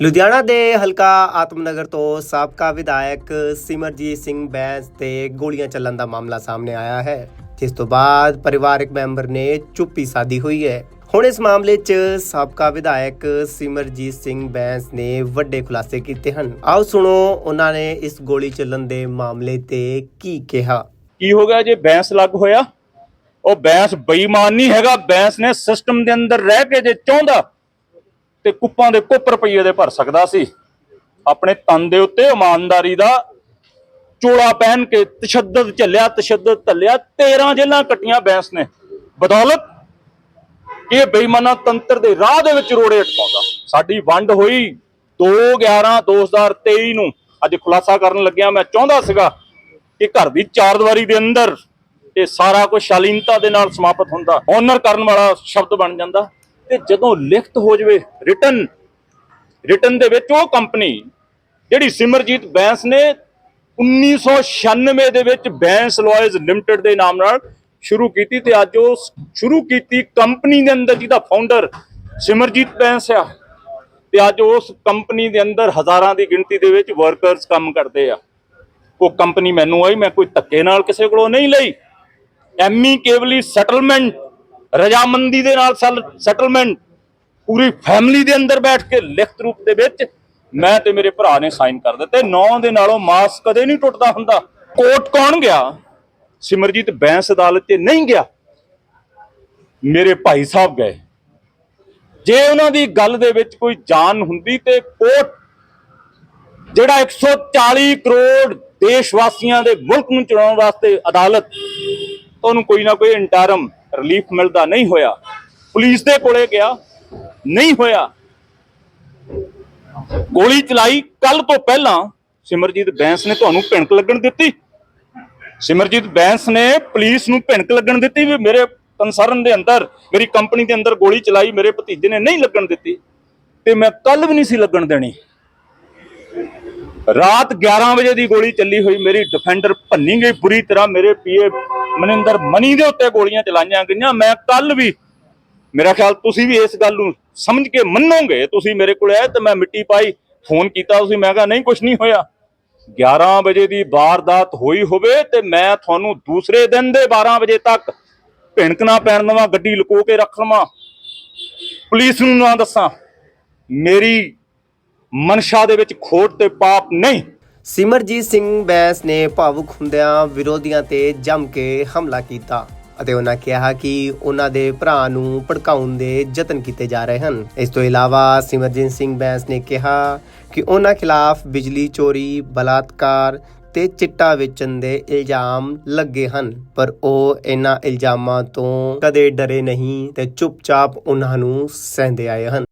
ਲੁਧਿਆਣਾ ਦੇ ਹਲਕਾ ਆਤਮਨਗਰ ਤੋਂ ਸਾਬਕਾ ਵਿਧਾਇਕ ਸਿਮਰਜੀਤ ਸਿੰਘ ਬੈਂਸ ਤੇ ਗੋਲੀਆਂ ਚੱਲਣ ਦਾ ਮਾਮਲਾ ਸਾਹਮਣੇ ਆਇਆ ਹੈ, ਜਿਸ ਤੋਂ ਬਾਅਦ ਪਰਿਵਾਰਕ ਮੈਂਬਰ ਨੇ ਚੁੱਪੀ ਸਾਦੀ ਹੋਈ ਹੈ। ਹੁਣ ਇਸ ਮਾਮਲੇ 'ਚ ਸਾਬਕਾ ਵਿਧਾਇਕ ਸਿਮਰਜੀਤ ਸਿੰਘ ਬੈਂਸ ਨੇ ਵੱਡੇ ਖੁਲਾਸੇ ਕੀਤੇ ਹਨ। ਆਓ ਸੁਣੋ ਉਹਨਾਂ ਨੇ ਇਸ ਗੋਲੀ ਚੱਲਣ ਦੇ ਮਾਮਲੇ ਤੇ ਕੀ ਕਿਹਾ। ਕੀ ਹੋ ਗਿਆ ਜੇ ਬੈਂਸ ਲੱਗ ਹੋਇਆ? ਉਹ ਬੈਂਸ ਬੇਈਮਾਨ ਨਹੀਂ ਹੈਗਾ। ਬੈਂਸ ਨੇ ਸਿਸਟਮ ਦੇ ਅੰਦਰ ਰਹਿ ਕੇ ਜੇ ਚਾਹੁੰਦਾ ਤੇ ਕੁੱਪਾਂ ਦੇ ਕੁੱਪ ਰੁਪਈਏ ਦੇ ਭਰ ਸਕਦਾ ਸੀ। ਆਪਣੇ ਤਨ ਦੇ ਉੱਤੇ ਇਮਾਨਦਾਰੀ ਦਾ ਚੋਲਾ ਪਹਿਨ ਕੇ ਤਸ਼ੱਦਦ ਝੱਲਿਆ ਤਸ਼ੱਦਦ ਝੱਲਿਆ 13 ਜੇਲਾਂ ਕੱਟੀਆਂ ਬੈਂਸ ਨੇ। ਬਦੌਲਤ ਇਹ ਬੇਈਮਾਨਾ ਤੰਤਰ ਦੇ ਰਾਹ ਦੇ ਵਿੱਚ ਰੋੜੇ ਅਟਕਾਉਂਦਾ। ਸਾਡੀ ਵੰਡ ਹੋਈ 2 11 2023 ਨੂੰ। ਅੱਜ ਖੁਲਾਸਾ ਕਰਨ ਲੱਗਿਆ ਮੈਂ ਚਾਹੁੰਦਾ ਸੀਗਾ ਕਿ ਘਰ ਦੀ ਚਾਰ ਦੀਵਾਰੀ ਦੇ ਅੰਦਰ ਇਹ ਸਾਰਾ ਕੁਝ ਸ਼ਾਲੀਨਤਾ ਦੇ ਨਾਲ ਸਮਾਪਤ ਹੁੰਦਾ। ਓਨਰ ਕਰਨ ਵਾਲਾ ਸ਼ਬਦ ਬਣ ਜਾਂਦਾ। ਤੇ ਜਦੋਂ ਲਿਖਤ ਹੋ ਜਾਵੇ ਰਿਟਨ ਰਿਟਨ ਦੇ ਵਿੱਚ ਉਹ ਕੰਪਨੀ ਜਿਹੜੀ ਸਿਮਰਜੀਤ ਬੈਂਸ ਨੇ 1996 ਦੇ ਵਿੱਚ ਬੈਂਸ ਲਾਇਰਸ ਲਿਮਟਿਡ ਦੇ ਨਾਮ ਨਾਲ ਸ਼ੁਰੂ ਕੀਤੀ ਤੇ ਅੱਜ ਉਹ ਸ਼ੁਰੂ ਕੀਤੀ ਕੰਪਨੀ ਦੇ ਅੰਦਰ ਜਿਹਦਾ ਫਾਊਂਡਰ ਸਿਮਰਜੀਤ ਬੈਂਸ ਆ। ਤੇ ਅੱਜ ਉਸ ਕੰਪਨੀ ਦੇ ਅੰਦਰ ਹਜ਼ਾਰਾਂ ਦੀ ਗਿਣਤੀ ਦੇ ਵਿੱਚ ਵਰਕਰਸ ਕੰਮ ਕਰਦੇ ਆ। ਉਹ ਕੰਪਨੀ ਮੈਨੂੰ ਆਈ, ਮੈਂ ਕੋਈ ਧੱਕੇ ਨਾਲ ਕਿਸੇ ਕੋਲੋਂ ਨਹੀਂ ਲਈ। ਐਮੀ ਕੇਵਲੀ ਸੈਟਲਮੈਂਟ ਰਜਾਮੰਦੀ ਦੇ ਨਾਲ ਸੈਟਲਮੈਂਟ ਪੂਰੀ ਫੈਮਿਲੀ ਦੇ ਅੰਦਰ ਬੈਠ ਕੇ ਲਿਖਤ ਰੂਪ ਦੇ ਵਿੱਚ ਮੈਂ ਤੇ ਮੇਰੇ ਭਰਾ ਨੇ ਸਾਈਨ ਕਰ ਦਿੱਤੇ। ਨੌ ਦੇ ਨਾਲੋਂ ਮਾਸ ਕਦੇ ਨਹੀਂ ਟੁੱਟਦਾ ਹੁੰਦਾ। ਕੋਰਟ ਕੌਣ ਗਿਆ? ਸਿਮਰਜੀਤ ਬੈਂਸ ਅਦਾਲਤ 'ਚ ਨਹੀਂ ਗਿਆ। ਮੇਰੇ ਭਾਈ ਸਾਹਿਬ ਗਏ। ਜੇ ਉਹਨਾਂ ਦੀ ਗੱਲ ਦੇ ਵਿੱਚ ਕੋਈ ਜਾਨ ਹੁੰਦੀ ਤੇ ਕੋਰਟ ਜਿਹੜਾ 140 ਕਰੋੜ ਦੇਸ਼ ਵਾਸੀਆਂ ਦੇ ਮੁਲਕ ਨੂੰ ਚਲਾਉਣ ਵਾਸਤੇ ਅਦਾਲਤ ਤੁਹਾਨੂੰ ਕੋਈ ਨਾ ਕੋਈ ਇੰਟਰਮ ਰਿਲੀਫ ਮਿਲਦਾ ਨਹੀਂ ਹੋਇਆ। ਪੁਲਿਸ ਦੇ ਕੋਲੇ ਗਿਆ, ਨਹੀਂ ਹੋਇਆ। ਗੋਲੀ ਚਲਾਈ। ਕੱਲ ਤੋਂ ਪਹਿਲਾਂ ਸਿਮਰਜੀਤ ਬੈਂਸ ਨੇ ਤੁਹਾਨੂੰ ਭਿਣਕ ਲੱਗਣ ਦਿੱਤੀ। ਸਿਮਰਜੀਤ ਬੈਂਸ ਨੇ ਪੁਲਿਸ ਨੂੰ ਭਿਣਕ ਲੱਗਣ ਦਿੱਤੀ ਵੀ ਮੇਰੇ ਕੰਸਰਨ ਦੇ ਅੰਦਰ, ਮੇਰੀ ਕੰਪਨੀ ਦੇ ਅੰਦਰ ਗੋਲੀ ਚਲਾਈ, ਮੇਰੇ ਭਤੀਜੇ ਨੇ ਨਹੀਂ ਲੱਗਣ ਦਿੱਤੀ। ਤੇ ਮੈਂ ਕੱਲ ਵੀ ਨਹੀਂ ਸੀ ਲੱਗਣ ਦੇਣੀ। ਰਾਤ 11 ਵਜੇ ਦੀ ਗੋਲੀ ਚੱਲੀ ਹੋਈ ਮੇਰੀ ਡਿਫੈਂਡਰ ਭੰਨੀ ਗਈ ਬੁਰੀ ਤਰ੍ਹਾਂ, ਮੇਰੇ ਪੀਏ ਮਨਿੰਦਰ ਮਨੀ ਦੇ ਉੱਤੇ ਗੋਲੀਆਂ ਚਲਾਈਆਂ ਗਈਆਂ। ਮੈਂ ਕੱਲ ਵੀ, ਮੇਰਾ ਖਿਆਲ ਤੁਸੀਂ ਵੀ ਇਸ ਗੱਲ ਨੂੰ ਸਮਝ ਕੇ ਮੰਨੋਗੇ, ਤੁਸੀਂ ਮੇਰੇ ਕੋਲ ਆਏ ਤੇ ਮੈਂ ਮਿੱਟੀ ਪਾਈ, ਫੋਨ ਕੀਤਾ, ਤੁਸੀਂ ਮੈਂ ਕਿਹਾ, ਨਹੀਂ ਕੁਝ ਨਹੀਂ ਹੋਇਆ। 11 ਵਜੇ ਦੀ ਵਾਰਦਾਤ ਹੋਈ ਹੋਵੇ ਤੇ ਮੈਂ ਤੁਹਾਨੂੰ ਦੂਸਰੇ ਦਿਨ ਦੇ 12 ਵਜੇ ਤੱਕ ਭਿਣਕ ਨਾ ਪੈਣ ਦੇਵਾਂ, ਗੱਡੀ ਲੁਕੋ ਕੇ ਰੱਖ ਲਵਾਂ। ਪੁਲਿਸ ਨੂੰ ਨਾ ਦੱਸਾਂ, ਮੇਰੀ ਮਨਸ਼ਾ ਦੇ ਵਿੱਚ ਖੋਟ ਤੇ ਪਾਪ ਨਹੀਂ। ਸਿਮਰਜੀਤ ਸਿੰਘ ਬੈਂਸ ਨੇ ਭਾਵੁਕ ਹੁੰਦਿਆਂ ਵਿਰੋਧੀਆਂ ਤੇ ਜੰਮ ਕੇ ਹਮਲਾ ਕੀਤਾ ਅਤੇ ਉਹਨਾਂ ਕਿਹਾ ਕਿ ਉਹਨਾਂ ਦੇ ਭਰਾ ਨੂੰ ਭੜਕਾਉਣ ਦੇ ਯਤਨ ਕੀਤੇ ਜਾ ਰਹੇ ਹਨ। ਇਸ ਤੋਂ ਇਲਾਵਾ ਸਿਮਰਜੀਤ ਸਿੰਘ ਬੈਂਸ ਨੇ ਕਿਹਾ ਕਿ ਉਹਨਾਂ ਖਿਲਾਫ ਬਿਜਲੀ ਚੋਰੀ, ਬਲਾਤਕਾਰ ਤੇ ਚਿੱਟਾ ਵੇਚਣ ਦੇ ਇਲਜ਼ਾਮ ਲੱਗੇ ਹਨ, ਪਰ ਉਹ ਇਹਨਾਂ ਇਲਜ਼ਾਮਾਂ ਤੋਂ ਕਦੇ ਡਰੇ ਨਹੀਂ ਤੇ ਚੁੱਪਚਾਪ ਉਹਨਾਂ ਨੂੰ ਸਹਿੰਦੇ ਆਏ ਹਨ।